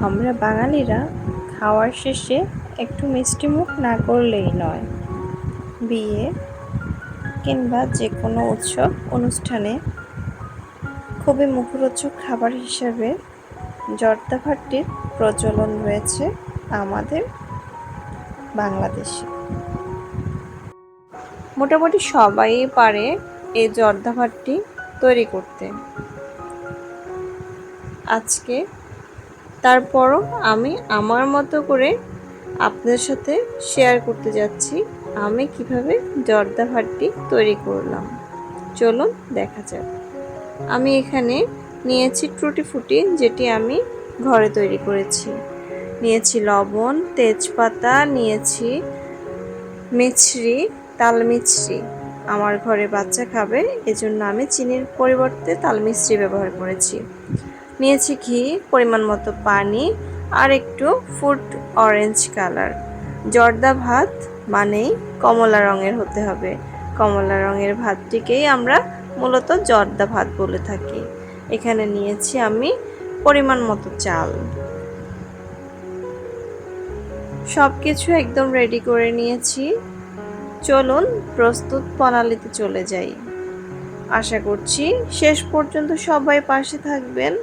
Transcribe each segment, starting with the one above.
আমরা বাঙালিরা খাওয়ার শেষে একটু মিষ্টি মুখ না করলেই নয়। বিয়ে কিংবা যে কোনো উৎসব, অনুষ্ঠানে খুবই মুখরোচক খাবার হিসাবে জর্দা ভাতটির প্রচলন রয়েছে আমাদের বাংলাদেশে। মোটামুটি সবাই পারে এই জর্দা ভাতটি তৈরি করতে। আজকে তারপরও আমি আমার মতো করে আপনাদের সাথে শেয়ার করতে যাচ্ছি। আমি কীভাবে জর্দা ভাতটি তৈরি করলাম। চলুন দেখা যাক। আমি এখানে নিয়েছি ট্রুটি ফুটি যেটি আমি ঘরে তৈরি করেছি। নিয়েছি লবণ, তেজপাতা, নিয়েছি মিছরি, তাল মিছরি। আমার ঘরে বাচ্চা খাবে, এজন্য আমি চিনির পরিবর্তে তাল মিছরি ব্যবহার করেছি। নিয়েছি ঘি, পরিমাণ মতো পানি, আর একটু ফুড অরেঞ্জ কালার। জর্দা ভাত মানেই কমলা রঙের হতে হবে। কমলা রঙের ভাতটিকেই আমরা মূলত জর্দা ভাত বলে থাকি। এখানে নিয়েছি আমি পরিমাণ মতো চাল। সব কিছু একদম রেডি করে নিয়েছি। চলুন প্রস্তুত প্রণালীতে চলে যাই। আশা করছি শেষ পর্যন্ত সবাই পাশে থাকবেন।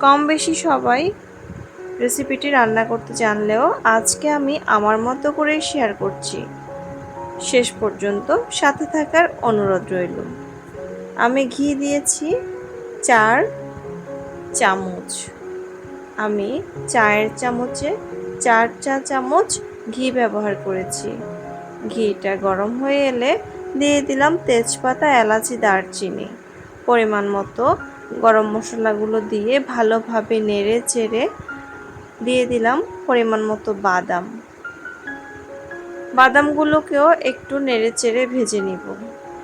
কম বেশি সবাই রেসিপিটি রান্না করতে জানলেও আজকে আমি আমার মতো করেই শেয়ার করছি। শেষ পর্যন্ত সাথে থাকার অনুরোধ রইল। আমি ঘি দিয়েছি চার চামচ। আমি চায়ের চামচে চার চা চামচ ঘি ব্যবহার করেছি। ঘিটা গরম হয়ে এলে দিয়ে দিলাম তেজপাতা, এলাচি, দারচিনি। পরিমাণ মতো গরম মশলাগুলো দিয়ে ভালোভাবে নেড়ে চেড়ে দিয়ে দিলাম পরিমাণ মতো বাদাম। বাদামগুলোকেও একটু নেড়ে চেড়ে ভেজে নিব।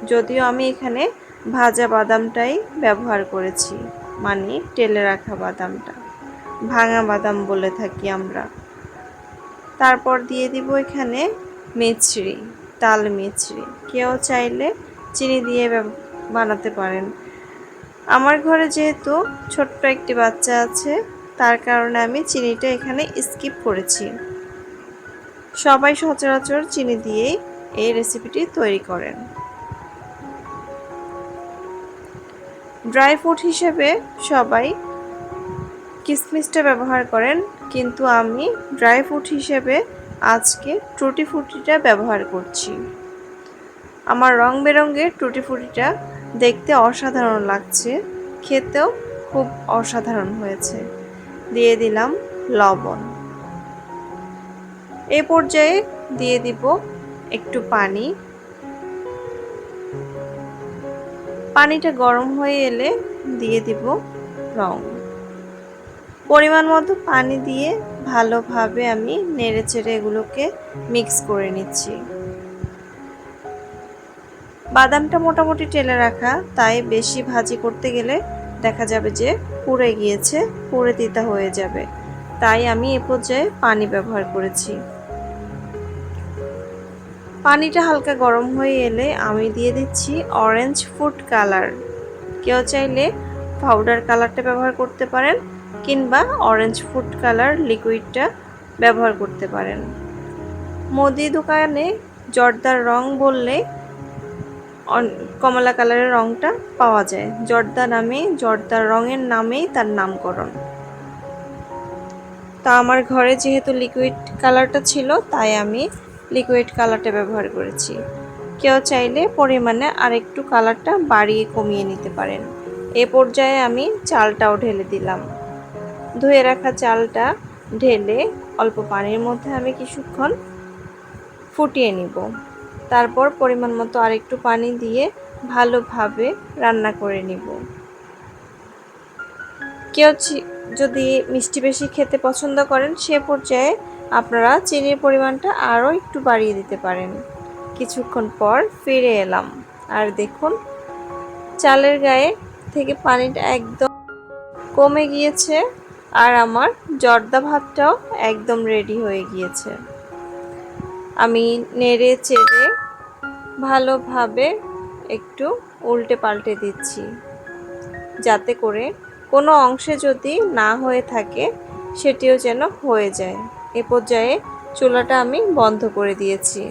যদিও আমি এখানে ভাজা বাদামটাই ব্যবহার করেছি মানে টেলে রাখা বাদামটা। ভাঙা বাদাম বলে থাকি আমরা। তারপর দিয়ে দিব এখানে মিছরি, তাল মিছরি। কেউ চাইলে চিনি দিয়ে বানাতে পারেন। আমার ঘরে যেহেতু ছোট্ট একটি বাচ্চা আছে, তার কারণে আমি চিনিটা এখানে স্কিপ করেছি। সবাই সচরাচর চিনি দিয়েই এই রেসিপিটি তৈরি করেন। ড্রাই ফ্রুট হিসেবে সবাই কিসমিসটা ব্যবহার করেন, কিন্তু আমি ড্রাই ফ্রুট হিসেবে আজকে টুটি ফুটিটা ব্যবহার করছি। আমার রং বেরঙের টুটি ফুটিটা দেখতে অসাধারণ লাগছে, খেতেও খুব অসাধারণ হয়েছে। দিয়ে দিলাম লবণ। এ পর্যায়ে দিয়ে দিব একটু পানি। পানিটা গরম হয়ে এলে দিয়ে দিব রং। পরিমাণ মতো পানি দিয়ে ভালোভাবে আমি নেড়ে চেড়ে এগুলোকে মিক্স করে নিচ্ছি। বাদামটা মোটামুটি টেলে রাখা, তাই বেশি ভাজি করতে গেলে দেখা যাবে যে পুড়ে গিয়েছে, পুড়ে তিতা হয়ে যাবে। তাই আমি এ পর্যায়ে পানি ব্যবহার করেছি। পানিটা হালকা গরম হয়ে এলে আমি দিয়ে দিচ্ছি অরেঞ্জ ফুড কালার কেউ চাইলে পাউডার কালারটা ব্যবহার করতে পারেন কিংবা অরেঞ্জ ফুড কালার লিকুইডটা ব্যবহার করতে পারেন। মুদি দোকানে জর্দার রং বললে কমলা কালারের রংটা পাওয়া যায়। জর্দা নামে, জর্দার রঙের নামেই তার নামকরণ। তা আমার ঘরে যেহেতু লিকুইড কালারটা ছিল, তাই আমি লিকুইড কালারটা ব্যবহার করেছি। কেউ চাইলে পরিমাণে আরেকটু কালারটা বাড়িয়ে কমিয়ে নিতে পারেন। এ পর্যায়ে আমি চালটাও ঢেলে দিলাম। ধুয়ে রাখা চালটা ঢেলে অল্প পানির মধ্যে আমি কিছুক্ষণ ফুটিয়ে নিব। তারপর পরিমাণ মতো আরেকটু পানি দিয়ে ভালোভাবে রান্না করে নিব। কেউ যদি মিষ্টি বেশি খেতে পছন্দ করেন, সে পর্যায়ে আপনারা চিনির পরিমাণটা আরও একটু বাড়িয়ে দিতে পারেন। কিছুক্ষণ পর ফিরে এলাম। আর দেখুন, চালের গায়ে থেকে পানিটা একদম কমে গিয়েছে। আর আমার জর্দা ভাতটাও একদম রেডি হয়ে গিয়েছে। আমি নেড়ে চেড়ে ভালোভাবে একটু উল্টে পাল্টে দিচ্ছি। যাতে করে কোনো অংশে যদি না হয়ে থাকে, সেটিও যেন হয়ে যায়। এ পর্যায়ে চুলাটা আমি বন্ধ করে দিয়েছি।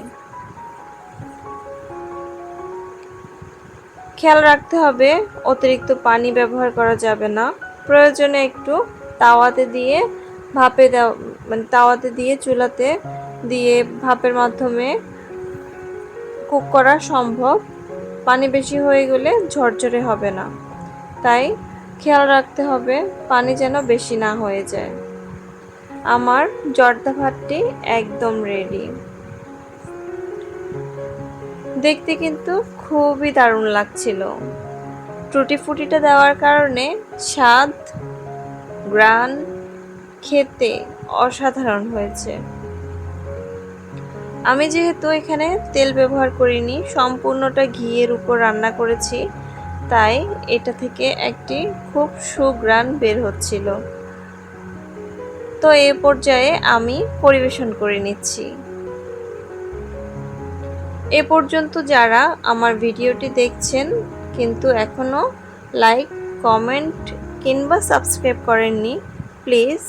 খেয়াল রাখতে হবে, অতিরিক্ত পানি ব্যবহার করা যাবে না। প্রয়োজনে একটু তাওয়াতে দিয়ে ভাপে দেওয়া মানে তাওয়াতে দিয়ে চুলাতে দিয়ে ভাপের মাধ্যমে কুক করা সম্ভব। পানি বেশি হয়ে গেলে ঝরঝরে হবে না। তাই খেয়াল রাখতে হবে পানি যেন বেশি না হয়ে যায়। আমার জর্দা ভাতটি একদম রেডি দেখতে কিন্তু খুবই দারুণ লাগছিল। টুটি ফুটিটা দেওয়ার কারণে স্বাদ গ্রান খেতে অসাধারণ হয়েছে। আমি যেহেতু এখানে তেল ব্যবহার করিনি, সম্পূর্ণটা ঘিয়ের উপর রান্না করেছি, তাই এটা থেকে একটি খুব সুগ্রান বের হচ্ছিল। তো এ পর্যায়ে আমি পরিবেশন করে নিচ্ছি। এ পর্যন্ত যারা আমার ভিডিওটি দেখছেন, কিন্তু এখনও লাইক, কমেন্ট কিংবা সাবস্ক্রাইব করেননি, প্লিজ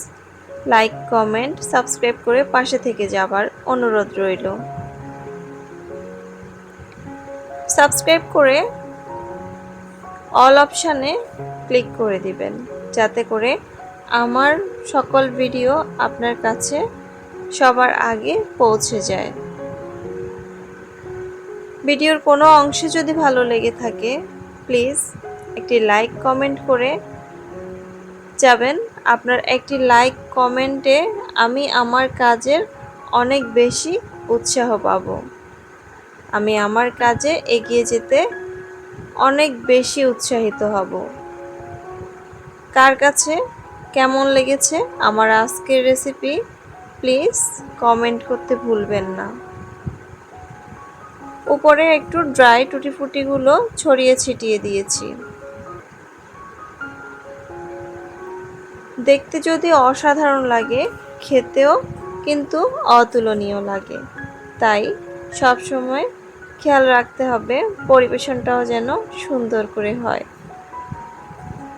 লাইক, কমেন্ট, সাবস্ক্রাইব করে পাশে থেকে যাবার অনুরোধ রইল। সাবস্ক্রাইব করে অল অপশানে ক্লিক করে দিবেন, যাতে করে আমার সকল ভিডিও আপনার কাছে সবার আগে পৌঁছে যায়। ভিডিওর কোনো অংশে যদি ভালো লেগে থাকে, প্লিজ একটি লাইক, কমেন্ট করে যাবেন, আপনার একটি লাইক কমেন্টে আমি আমার কাজের অনেক বেশি উৎসাহ পাব। আমি আমার কাজে এগিয়ে যেতে অনেক বেশি উৎসাহিত হব। কার কাছে কেমন লেগেছে আমার আজকের রেসিপি প্লিজ কমেন্ট করতে ভুলবেন না। উপরে একটু ড্রাই টুটি ফুটিগুলো ছড়িয়ে ছিটিয়ে দিয়েছি। দেখতে যদি অসাধারণ লাগে, খেতেও কিন্তু অতুলনীয় লাগে। তাই সবসময় খেয়াল রাখতে হবে, পরিবেশনটাও যেন সুন্দর করে হয়।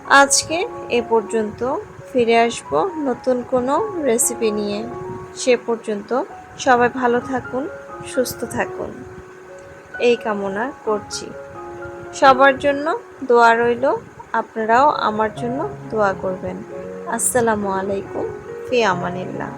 আজকে এ পর্যন্ত ফিরে আসব নতুন কোনো রেসিপি নিয়ে। সে পর্যন্ত সবাই ভালো থাকুন, সুস্থ থাকুন। এই কামনা করছি। সবার জন্য দোয়া রইল, আপনারাও আমার জন্য দোয়া করবেন। আসসালামু আলাইকুম। ফি আমানিল্লাহ।